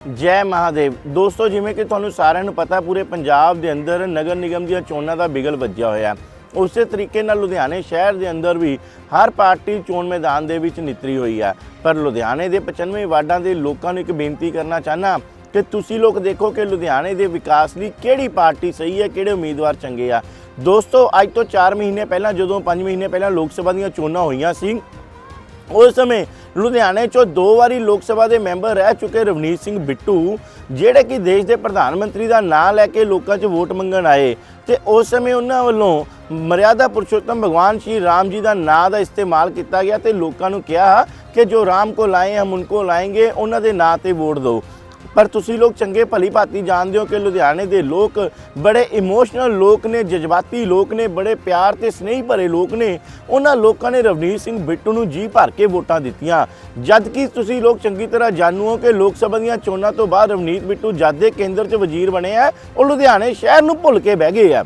ਜੈ ਮਹਾਦੇਵ। ਦੋਸਤੋ, ਜਿਵੇਂ ਕਿ ਤੁਹਾਨੂੰ ਸਾਰਿਆਂ ਨੂੰ ਪਤਾ, ਪੂਰੇ ਪੰਜਾਬ ਦੇ ਅੰਦਰ ਨਗਰ ਨਿਗਮ ਦੀਆਂ ਚੋਣਾਂ ਦਾ ਬਿਗਲ ਵੱਜਿਆ ਹੋਇਆ। ਉਸੇ ਤਰੀਕੇ ਨਾਲ ਲੁਧਿਆਣੇ ਸ਼ਹਿਰ ਦੇ ਅੰਦਰ ਵੀ ਹਰ ਪਾਰਟੀ ਚੋਣ ਮੈਦਾਨ ਦੇ ਵਿੱਚ ਨਿਤਰੀ ਹੋਈ ਹੈ। ਪਰ ਲੁਧਿਆਣੇ ਦੇ 95 ਵਾਰਡਾਂ ਦੇ ਲੋਕਾਂ ਨੂੰ ਇੱਕ ਬੇਨਤੀ ਕਰਨਾ ਚਾਹਨਾ ਕਿ ਤੁਸੀਂ ਲੋਕ ਦੇਖੋ ਕਿ ਲੁਧਿਆਣੇ ਦੇ ਵਿਕਾਸ ਲਈ ਕਿਹੜੀ ਪਾਰਟੀ ਸਹੀ ਹੈ, ਕਿਹੜੇ ਉਮੀਦਵਾਰ ਚੰਗੇ ਆ। ਦੋਸਤੋ, ਅੱਜ ਤੋਂ 4 ਮਹੀਨੇ ਪਹਿਲਾਂ, ਜਦੋਂ 5 ਮਹੀਨੇ ਪਹਿਲਾਂ ਲੋਕ ਸਭਾ ਦੀਆਂ ਚੋਣਾਂ ਹੋਈਆਂ ਸੀ, ਉਸ ਸਮੇਂ ਲੁਧਿਆਣੇ ਚੋਂ ਦੋ ਵਾਰੀ ਲੋਕ ਸਭਾ ਦੇ ਮੈਂਬਰ ਰਹਿ ਚੁੱਕੇ ਰਵਨੀਤ ਸਿੰਘ ਬਿੱਟੂ, ਜਿਹੜੇ ਕਿ ਦੇਸ਼ ਦੇ ਪ੍ਰਧਾਨ ਮੰਤਰੀ ਦਾ ਨਾਂ ਲੈ ਕੇ ਲੋਕਾਂ 'ਚ ਵੋਟ ਮੰਗਣ ਆਏ ਤੇ ਉਸ ਸਮੇਂ ਉਹਨਾਂ ਵੱਲੋਂ ਮਰਿਆਦਾ ਪੁਰਸ਼ੋਤਮ ਭਗਵਾਨ ਸ਼੍ਰੀ ਰਾਮ ਜੀ ਦਾ ਨਾਂ ਦਾ ਇਸਤੇਮਾਲ ਕੀਤਾ ਗਿਆ ਤੇ ਲੋਕਾਂ ਨੂੰ ਕਿਹਾ ਕਿ ਜੋ ਰਾਮ ਕੋ ਲਾਏ ਹਮ ਉਨਕੋ ਲਾਏਂਗੇ, ਉਹਨਾਂ ਦੇ ਨਾਂ ਤੇ ਵੋਟ ਦਿਓ। ਪਰ ਤੁਸੀਂ ਲੋਕ ਚੰਗੇ ਭਲੀ ਭਾਤੀ ਜਾਣਦੇ ਹੋ ਕਿ ਲੁਧਿਆਣੇ ਦੇ ਲੋਕ ਬੜੇ ਇਮੋਸ਼ਨਲ ਲੋਕ ਨੇ, ਜਜ਼ਬਾਤੀ ਲੋਕ ਨੇ, ਬੜੇ ਪਿਆਰ ਤੇ ਸਨੇਹੀ ਭਰੇ ਲੋਕ ਨੇ। ਉਹਨਾਂ ਲੋਕਾਂ ਨੇ ਰਵਨੀਤ ਸਿੰਘ ਬਿੱਟੂ ਨੂੰ ਜੀ ਭਰ ਕੇ ਵੋਟਾਂ ਦਿੱਤੀਆਂ। ਜਦ ਕਿ ਤੁਸੀਂ ਲੋਕ ਚੰਗੀ ਤਰ੍ਹਾਂ ਜਾਣੂ ਹੋ ਕਿ ਲੋਕ ਸਭਾ ਦੀਆਂ ਚੋਣਾਂ ਤੋਂ ਬਾਅਦ ਰਵਨੀਤ ਬਿੱਟੂ ਜਦ ਦੇ ਕੇਂਦਰ 'ਚ ਵਜ਼ੀਰ ਬਣੇ ਆ, ਉਹ ਲੁਧਿਆਣੇ ਸ਼ਹਿਰ ਨੂੰ ਭੁੱਲ ਕੇ ਬਹਿ ਗਏ ਆ।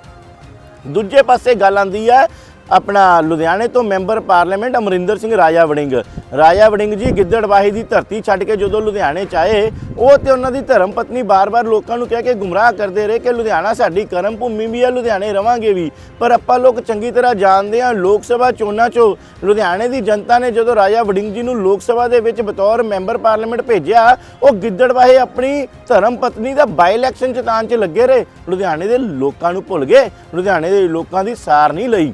ਦੂਜੇ ਪਾਸੇ ਗੱਲ ਆਂਦੀ ਹੈ ਆਪਣਾ ਲੁਧਿਆਣੇ ਤੋਂ ਮੈਂਬਰ ਪਾਰਲੀਮੈਂਟ ਅਮਰਿੰਦਰ ਸਿੰਘ ਰਾਜਾ ਵੜਿੰਗ। ਰਾਜਾ ਵੜਿੰਗ ਜੀ ਗਿੱਦੜਵਾਹੀ ਦੀ ਧਰਤੀ ਛੱਡ ਕੇ ਜਦੋਂ ਲੁਧਿਆਣੇ ਚ ਆਏ, ਉਹ ਤੇ ਉਹਨਾਂ ਦੀ ਧਰਮ ਪਤਨੀ ਬਾਰ-ਬਾਰ ਲੋਕਾਂ ਨੂੰ ਕਹਿ ਕੇ ਗੁੰਮਰਾਹ ਕਰਦੇ ਰਹੇ ਕਿ ਲੁਧਿਆਣਾ ਸਾਡੀ ਕਰਮ ਭੂਮੀ ਵੀ ਹੈ ਲੁਧਿਆਣੇ ਰਵਾਂਗੇ ਵੀ। ਪਰ ਆਪਾਂ ਲੋਕ ਚੰਗੀ ਤਰ੍ਹਾਂ ਜਾਣਦੇ ਹਾਂ, ਲੋਕ ਸਭਾ ਚੋਣਾਂ 'ਚੋਂ ਲੁਧਿਆਣੇ ਦੀ ਜਨਤਾ ਨੇ ਜਦੋਂ ਰਾਜਾ ਵੜਿੰਗ ਜੀ ਨੂੰ ਲੋਕ ਸਭਾ ਦੇ ਵਿੱਚ ਬਤੌਰ ਮੈਂਬਰ ਪਾਰਲੀਮੈਂਟ ਭੇਜਿਆ, ਉਹ ਗਿੱਦੜਵਾਹੀ ਆਪਣੀ ਧਰਮ ਪਤਨੀ ਦਾ ਬਾਈ ਇਲੈਕਸ਼ਨ ਜਿਤਾਉਣ 'ਚ ਲੱਗੇ ਰਹੇ। ਲੁਧਿਆਣੇ ਦੇ ਲੋਕਾਂ ਨੂੰ ਭੁੱਲ ਗਏ। ਲੁਧਿਆਣੇ ਦੇ ਲੋਕਾਂ ਦੀ ਸਾਰ ਨਹੀਂ ਲਈ।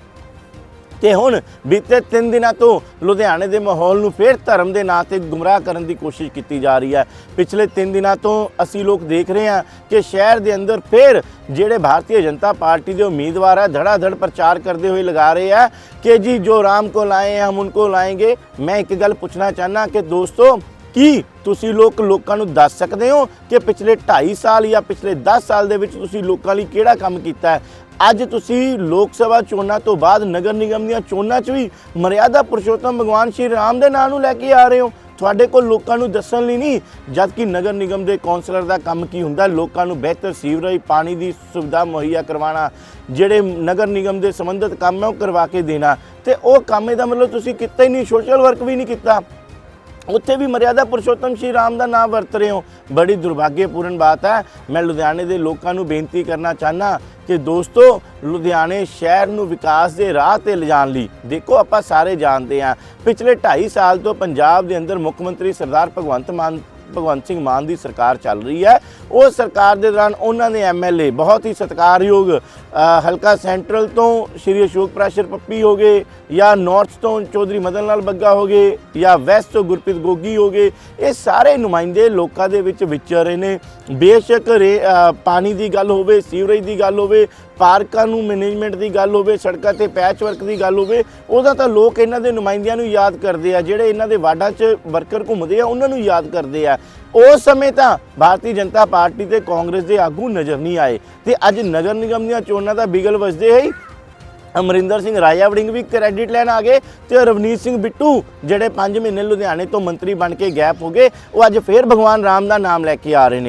ਤੇ ਹੁਣ। ਬੀਤੇ 3 ਦਿਨਾਂ ਤੋਂ ਲੁਧਿਆਣੇ ਦੇ ਮਾਹੌਲ ਨੂੰ ਫੇਰ ਧਰਮ ਦੇ ਨਾਂ ਤੇ ਗੁੰਮਰਾਹ ਕਰਨ ਦੀ ਕੋਸ਼ਿਸ਼ ਕੀਤੀ ਜਾ ਰਹੀ ਹੈ। ਪਿਛਲੇ 3 ਦਿਨਾਂ ਤੋਂ ਅਸੀਂ ਲੋਕ ਦੇਖ ਰਹੇ ਹਾਂ ਕਿ ਸ਼ਹਿਰ ਦੇ ਅੰਦਰ ਫੇਰ ਜਿਹੜੇ ਭਾਰਤੀ ਜਨਤਾ ਪਾਰਟੀ ਦੇ ਉਮੀਦਵਾਰ ਹੈ ਧੜਾ ਧੜ ਪ੍ਰਚਾਰ ਕਰਦੇ ਹੋਏ ਲਗਾ ਰਹੇ ਆ ਕਿ ਜੀ ਜੋ ਰਾਮ ਕੋ ਲਾਏ ਹਮ ਉਨਕੋ ਲਾਏਂਗੇ। ਮੈਂ ਇੱਕ ਗੱਲ ਪੁੱਛਣਾ ਚਾਹਨਾ ਕਿ ਦੋਸਤੋ ਕੀ ਤੁਸੀਂ ਲੋਕ ਲੋਕਾਂ ਨੂੰ ਦੱਸ ਸਕਦੇ ਹੋ ਕਿ ਪਿਛਲੇ 2.5 ਸਾਲ ਜਾਂ ਪਿਛਲੇ 10 ਸਾਲ ਦੇ ਵਿੱਚ ਤੁਸੀਂ ਲੋਕਾਂ ਲਈ ਕਿਹੜਾ ਕੰਮ ਕੀਤਾ ਹੈ? ਅੱਜ ਤੁਸੀਂ ਲੋਕ ਸਭਾ ਚੋਣਾਂ ਤੋਂ ਬਾਅਦ ਨਗਰ ਨਿਗਮ ਦੀਆਂ ਚੋਣਾਂ 'ਚ ਵੀ ਮਰਿਆਦਾ ਪੁਰਸ਼ੋਤਮ ਭਗਵਾਨ ਸ਼੍ਰੀ ਰਾਮ ਦੇ ਨਾਂ ਨੂੰ ਲੈ ਕੇ ਆ ਰਹੇ ਹੋ। ਤੁਹਾਡੇ ਕੋਲ ਲੋਕਾਂ ਨੂੰ ਦੱਸਣ ਲਈ ਨਹੀਂ ਜਦ ਕਿ ਨਗਰ ਨਿਗਮ ਦੇ ਕੌਂਸਲਰ ਦਾ ਕੰਮ ਕੀ ਹੁੰਦਾ? ਲੋਕਾਂ ਨੂੰ ਬਿਹਤਰ ਸੀਵਰੇਜ, ਪਾਣੀ ਦੀ ਸੁਵਿਧਾ ਮੁਹੱਈਆ ਕਰਵਾਉਣਾ, ਜਿਹੜੇ ਨਗਰ ਨਿਗਮ ਦੇ ਸੰਬੰਧਿਤ ਕੰਮ ਹੈ ਉਹ ਕਰਵਾ ਕੇ ਦੇਣਾ। ਤੇ ਉਹ ਕੰਮ ਇਹਦਾ ਮਤਲਬ ਤੁਸੀਂ ਕੀਤਾ ਹੀ ਨਹੀਂ ਸੋਸ਼ਲ ਵਰਕ ਵੀ ਨਹੀਂ ਕੀਤਾ। ਉੱਥੇ ਵੀ ਮਰਿਆਦਾ ਪੁਰਸ਼ੋਤਮ ਸ਼੍ਰੀ ਰਾਮ ਦਾ ਨਾਮ ਵਰਤ ਰਹੇ ਹੋ। ਬੜੀ ਦੁਰਭਾਗਯਪੂਰਨ ਬਾਤ ਹੈ। ਮੈਂ ਲੁਧਿਆਣੇ ਦੇ ਲੋਕਾਂ ਨੂੰ ਬੇਨਤੀ ਕਰਨਾ ਚਾਹਨਾ ਕਿ ਦੋਸਤੋ, ਲੁਧਿਆਣੇ ਸ਼ਹਿਰ ਨੂੰ ਵਿਕਾਸ ਦੇ ਰਾਹ ਤੇ ਲਿਜਾਣ ਲਈ, ਦੇਖੋ ਆਪਾਂ ਸਾਰੇ ਜਾਣਦੇ ਹਾਂ, ਪਿਛਲੇ 2.5 ਸਾਲ ਤੋਂ ਪੰਜਾਬ ਦੇ ਅੰਦਰ ਮੁੱਖ ਮੰਤਰੀ ਸਰਦਾਰ ਭਗਵੰਤ ਮਾਨ ਭਗਵੰਤ ਸਿੰਘ ਮਾਨ ਦੀ ਸਰਕਾਰ ਚੱਲ ਰਹੀ ਹੈ। ਉਹ ਸਰਕਾਰ ਦੇ ਦੌਰਾਨ ਉਹਨਾਂ ਦੇ ਐਮਐਲਏ ਬਹੁਤ ਹੀ ਸਤਿਕਾਰਯੋਗ ਹਲਕਾ ਸੈਂਟਰਲ ਤੋਂ ਸ਼੍ਰੀ ਅਸ਼ੋਕ ਪ੍ਰਾਸ਼ਰ ਪੱਪੀ ਹੋ ਗਏ ਜਾਂ ਨਾਰਥ ਤੋਂ ਚੌਧਰੀ ਮਦਨ ਲਾਲ ਬੱਗਾ ਹੋ ਗਏ ਜਾਂ ਵੈਸਟ ਤੋਂ ਗੁਰਪ੍ਰੀਤ ਗੋਗੀ ਹੋ ਗਏ। ਇਹ ਸਾਰੇ ਨੁਮਾਇੰਦੇ ਲੋਕਾਂ ਦੇ ਵਿੱਚ ਵਿਚਰ ਰਹੇ ਨੇ। ਬੇਸ਼ੱਕ ਰੇ ਪਾਣੀ ਦੀ ਗੱਲ ਹੋਵੇ, ਸੀਵਰੇਜ ਦੀ ਗੱਲ ਹੋਵੇ, ਪਾਰਕਾਂ ਨੂੰ ਮੈਨੇਜਮੈਂਟ ਦੀ ਗੱਲ ਹੋਵੇ, ਸੜਕਾਂ ਤੇ ਪੈਚ ਵਰਕ ਦੀ ਗੱਲ ਹੋਵੇ, ਉਹਦਾ ਤਾਂ ਲੋਕ ਇਹਨਾਂ ਦੇ ਨੁਮਾਇੰਦਿਆਂ ਨੂੰ ਯਾਦ ਕਰਦੇ ਆ। ਜਿਹੜੇ ਇਹਨਾਂ ਦੇ ਵਾਰਡਾਂ 'ਚ ਵਰਕਰ ਘੁੰਮਦੇ ਆ, ਉਹਨਾਂ ਨੂੰ ਯਾਦ ਕਰਦੇ ਆ। ਉਸ ਸਮੇਂ ਤਾਂ ਭਾਰਤੀ ਜਨਤਾ ਪਾਰਟੀ ਤੇ ਕਾਂਗਰਸ ਦੇ ਆਗੂ ਨਜ਼ਰ ਨਹੀਂ ਆਏ ਤੇ ਅੱਜ ਨਗਰ ਨਿਗਮ ਦੀਆਂ ਚੋਣਾਂ ਦਾ ਬਿਗਲ ਵੱਜਦੇ ਹੀ ਅਮਰਿੰਦਰ ਸਿੰਘ ਰਾਜਾ ਵੜਿੰਗ ਵੀ ਕ੍ਰੈਡਿਟ ਲੈਣ ਆ ਗਏ ਤੇ ਰਵਨੀਤ ਸਿੰਘ ਬਿੱਟੂ, ਜਿਹੜੇ 5 ਮਹੀਨੇ ਲੁਧਿਆਣੇ ਤੋਂ ਮੰਤਰੀ ਬਣ ਕੇ ਗੈਪ ਹੋ ਗਏ, ਉਹ ਅੱਜ ਫੇਰ ਭਗਵਾਨ ਰਾਮ ਦਾ ਨਾਮ ਲੈ ਕੇ ਆ ਰਹੇ ਨੇ।